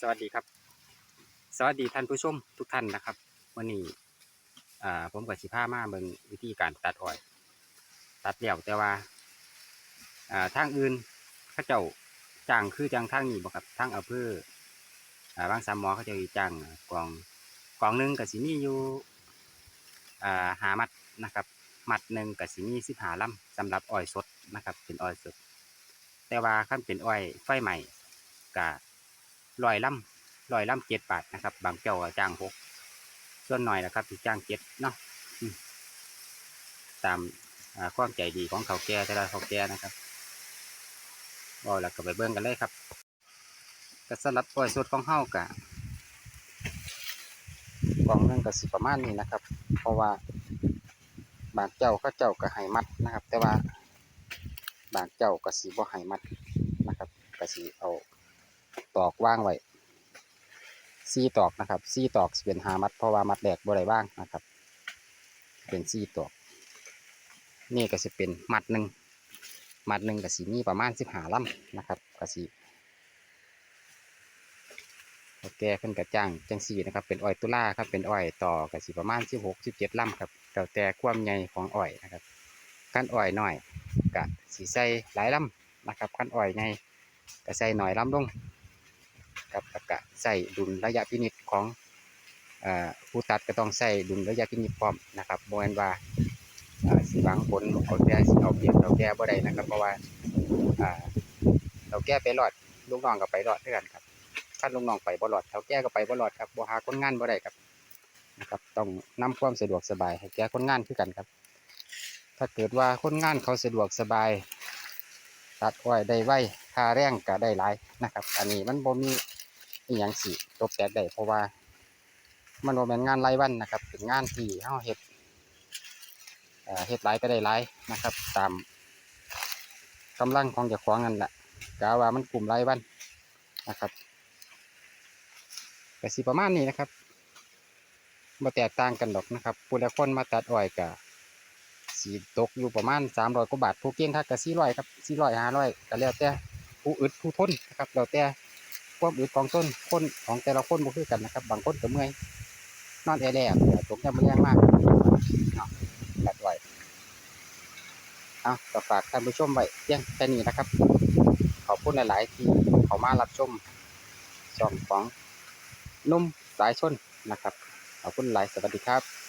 สวัสดีครับ สวัสดีท่านผู้ชมทุกท่านนะครับวันนี้อ่าผมกับสิผ้ามาเบิ่งวิธีการตัดอ้อย ตัดแล้วแต่ว่าอ่าทางอื่นเขาเจ้าจ้างคือจ้างทางนี้บ่ครับทางอำเภออ่าบางสามหมอเขาจะจ้างกองกองหนึ่งกับสิมีอยู่อ่าหามัดนะครับ มัดหนึ่งกับสิมีสิบหาลำสำหรับอ้อยสดนะครับ เป็นอ้อยสด แต่ว่าขั้นเป็นอ้อยไฟใหม่กะ ลอยล่ำลอยล่ำเจ็ดบาทนะครับ บางเจ้าจ้างหกส่วนหน่อยนะครับที่จ้างเจ็ดเนาะตามความใจดีของเขาแก่แต่ละเขาแก่นะครับก็แล้วก็ไปเบิ่งกันเลยครับก็สนับอ้อยสดของเฮากะกล่องหนึงก็สิประมาณนี้นะครับ เพราะว่าบางเจ้าเขาเจ้าก็ให้มัดนะครับ แต่ว่าบางเจ้าก็สีบ่ให้มัดนะครับก็สีเอา ตอกว่างไว้ซี่ตอกนะครับซี่ตอกเป็นหามัดเพราะว่ามัดแดกบ่ได้ว่างนะครับ เป็นซี่ตอก นี่ก็จะเป็นมัดหนึ่งมัดหนึ่งก็สีมีประมาณสิบหาลำนะครับก็สีโอเคเพิ่นกระจ้างจังสีนะครับ เป็นอ้อยตุล่าครับเป็นอ้อยต่อก็สีประมาณสิบหกสิบเจ็ดลำครับแล้วแต่ความใหญ่ของอ้อยนะครับขั้นอ้อยหน้อยกะสีใส่หลายลำนะครับขั้นอ่อยไงก็ใส่หน่อยลำลง ใส่ดุลระยะพินิจของผู้ตัดก็ต้องใส่ดุลระยะพินิจพร้อมนะครับโมเอนว่าสิบางคนเอาแก่สิเอาเปรียบเอาแก่บ่ได้นะครับ เพราะว่าเราแก้ไปรอดลูกน้องก็ไปรอดด้วยกันครับถ้าลูกน้องไปบ่รอดเขาแก้ก็ไปบ่รอดครับบ่หาคนงานบ่ได้ครับนะครับ ต้องนำความสะดวกสบายให้แก่คนงานคือกันครับ ถ้าเกิดว่าคนงานเขาสะดวกสบายตัดอ้อยได้ไวค่าแรงก็ได้หลายนะครับ อันนี้มันบ่มี อีหยังสิตบแตกได้เพราะว่า มันบ่แม่นงานรายวันนะครับ เป็นงานที่เฮาเฮ็ดเฮ็ดหลายก็ได้หลายนะครับ ตามกำลังของเจ้าของนั่นแหละกะว่ามันกลุ่มรายวันนะครับก็สิประมาณนี้นะครับบ่แตกต่างกันดอกนะครับผู้ใดคนมาตัดอ้อยก็สีตกอยู่ประมาณสามร้อยกว่าบาทผู้เก่งครับก็สี่ร้อยครับสี่ร้อยห้าร้อยก็แล้วแต่ผู้อึดผู้ทนนะครับแล้วแต่ ความอึดของต้นคนของแต่ละคนบ่คือกันนะครับ บางคนก็เมื่อยนอนแอร์แลกตกยามแรงมากเนาะตัดไว้เอาก็ฝากท่านผู้ชมไว้เพียงแค่นี้นะครับ ขอบคุณหลาย ๆ ที่เขามารับชมช่องของนุ่มสายชนนะครับ ขอบคุณหลายสวัสดีครับ